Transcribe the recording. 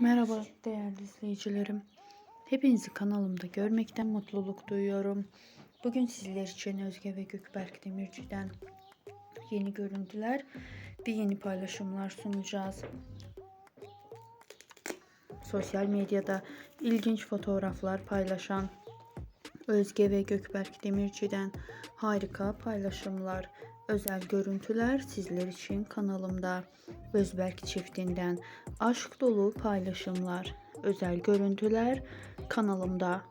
Merhaba değerli izleyicilerim. Hepinizi kanalımda görmekten mutluluk duyuyorum. Bugün sizler için Özge ve Gökberk Demirci'den yeni görüntüler ve yeni paylaşımlar sunacağız. Sosyal medyada ilginç fotoğraflar paylaşan Özge ve Gökberk Demirci'den harika paylaşımlar, özel görüntüler sizler için kanalımda. Özberk çiftinden aşk dolu paylaşımlar, özel görüntüler kanalımda.